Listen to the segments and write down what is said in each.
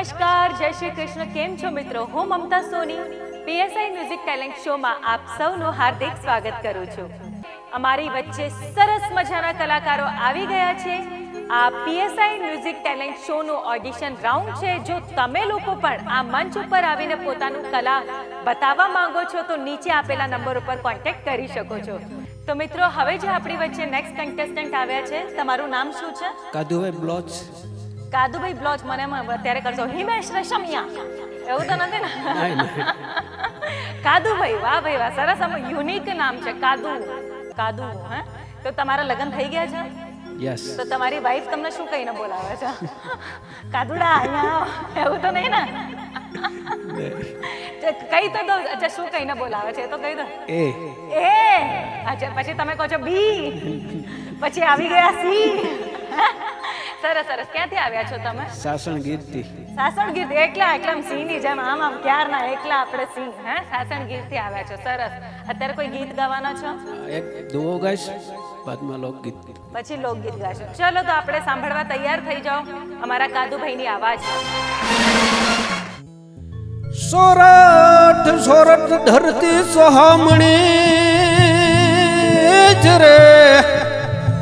નમસ્કાર, જય શ્રી કૃષ્ણ. કેમ છો મિત્રો? હું Mamta Soni, PSI music talent શોમાં આપ સૌનું હાર્દિક સ્વાગત કરું છું. અમારી વચ્ચે સરસ મજાના કલાકારો આવી ગયા છે. આ પીએસઆઈ મ્યુઝિક ટેલેન્ટ શોનું ઓડિશન રાઉન્ડ છે. જો તમે લોકો પણ આ મંચ ઉપર આવીને પોતાનું કલા બતાવવા માંગો છો, તો નીચે આપેલા નંબર ઉપર કોન્ટેક્ટ કરી શકો છો. તો મિત્રો, હવે જે આપણી વચ્ચે નેક્સ્ટ કન્ટેસ્ટન્ટ આવ્યા છે, તમારું નામ શું છે? કાદુભાઈ બ્લોચ. કાદુભાઈ બ્લોચ મને અત્યારે કરશો હિમેશ રેશમિયા. એવું તો નથી ને? કાદુભાઈ વાહ ભાઈ વાહ. સરસ. આમ યુનિક નામ છે. કાદુ. કાદુ હે? તો તમારા લગ્ન થઈ ગયા છે? યસ તો તમારી વાઈફ તમને શું કહીને બોલાવે છે? કાદુડા અહીંયા એવું તો નહીં ને? કહી તો દો. અચ્છા શું કહીને બોલાવે છે તો કહી દો. એ. એ. અચ્છા પછી તમે કહો છો બી. પછી આવી ગયા સી. સરસ સરસ. ક્યાંથી આવ્યા છો તમે? સાસણ ગીરથી સાસણ ગીર એકલા એકલા સિંહની જેમ આમ આમ ક્યારના એકલા આપણે સિંહ હે? સાસણ ગીરથી આવ્યા છો. સરસ. અત્યારે કોઈ ગીત ગાવાના છો? એક દુઓ ગાઈશ બાદમાં લોકગીત. પછી લોકગીત ગાશો. ચલો તો આપણે સાંભળવા તૈયાર થઈ જાઓ. અમારા કાદુભાઈની આવાજ. સોરઠ સોરઠ ધરતી સોહામણી જ રે.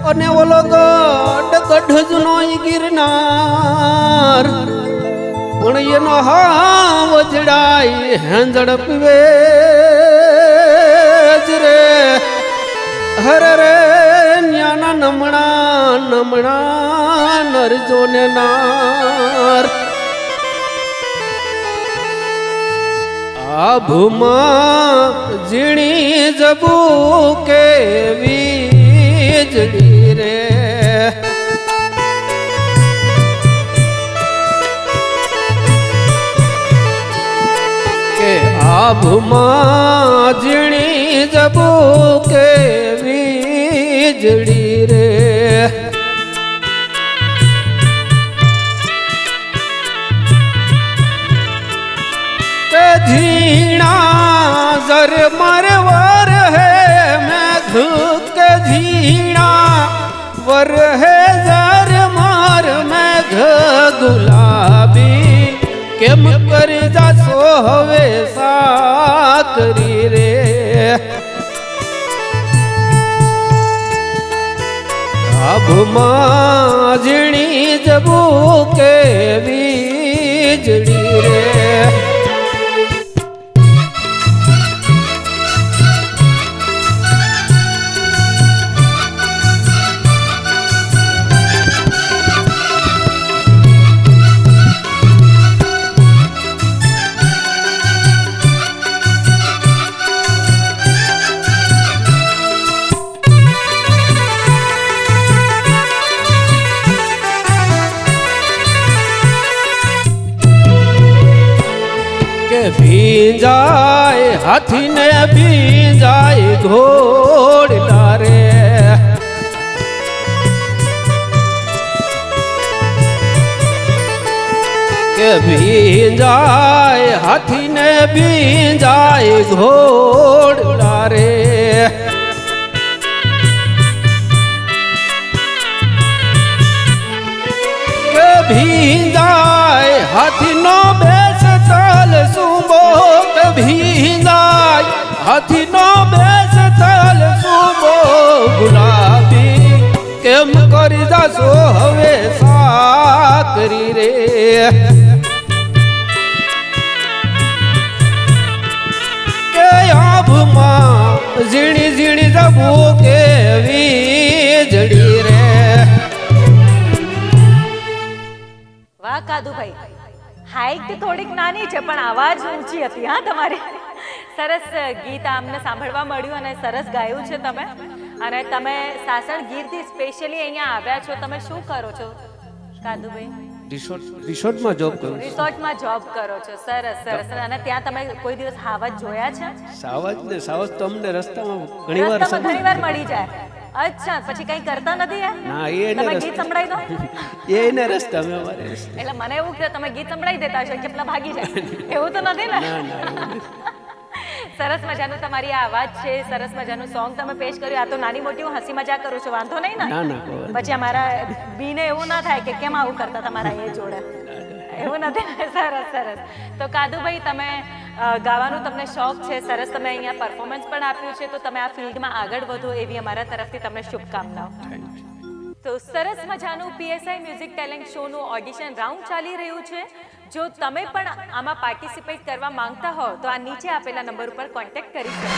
અને ઓલો ગઢ ગઢ નો ગિરનાર. પણ એનો હા વજડાય હેંજડ પીવે જ રે. હર રે, ન્યાના નમણા નમણા નરજો ને નાર આભમાં ઝીણી જબુ કેવી વીજળી રે. કે આભમાં જીણી જબુ કે વીજળી વર હે જાર માર મેઘ ગુલાબી કેમ કરી જાસો હવે સાકરી રે આભમાં ઝીણી જબુ કે વીજળી રે ભીંજાય હાથીને ભીંજાય ઘોડલા રે કે ભીંજાય હાથીને જાય ઘોડલા રે કે કેમ કરી જાશો હવે સાકરી રે. કે આભમાં ઝીણી ઝીણી જબુ કેવી જડી રે. વાહ, કાદુભાઈ. હાઈટ થોડીક નાની છે, પણ આવાજ ઊંચી હતી, હા, તમારી. સરસ ગીત આમને સાંભળવા મળ્યું અને સરસ ગાયું છે તમે. અને તમે સાસણ ગીરથી સ્પેશિયલી અહીંયા આવ્યા છો તમે શું કરો છો? કાદુભાઈ? રિસોર્ટ રિસોર્ટમાં જોબ કરું રિસોર્ટમાં જોબ કરો છો. સરસ સરસ. અને ત્યાં તમે કોઈ દિવસ હાવજ જોયા છે? સાવજ ને સાવજ તો અમને રસ્તામાં ઘણી વાર રસ્તામાં ઘણી વાર મળી જાય. અચ્છા પછી કઈ કરતા નથી ના એ એને તમે ગીત સંભળાઈ દો. એ એને રસ્તા અમારે એટલે મને એવું કે તમે ગીત સંભળાઈ દેતા હશો કે પેલા ભાગી જાય. એવું તો નથી ને. સરસ મજાનું તમારી આ અવાજ છે સરસ મજાનું સોંગ તમે પેશ કર્યું. આ તો નાની મોટી હું હસી મજાક કરું છું વાંધો નહીં ના? પછી અમારા બીને એવું ના થાય કે કેમ આવું કરતા તમારા એ જોડે. એવું નથી સરસ સરસ. તો કાદુભાઈ તમે ગાવાનું તમને શોખ છે સરસ તમે અહીંયા પરફોર્મન્સ પણ આપ્યું છે તો તમે આ ફિલ્ડમાં આગળ વધો એવી અમારા તરફથી તમને શુભકામનાઓ. તો સરસ મજાનું પીએસઆઈ મ્યુઝિક ટેલેન્ટ શોનું ઓડિશન રાઉન્ડ ચાલી રહ્યું છે. જો તમે પણ આમાં પાર્ટિસિપેટ કરવા માંગતા હો તો આ નીચે આપેલા નંબર ઉપર કોન્ટેક્ટ કરી શકો.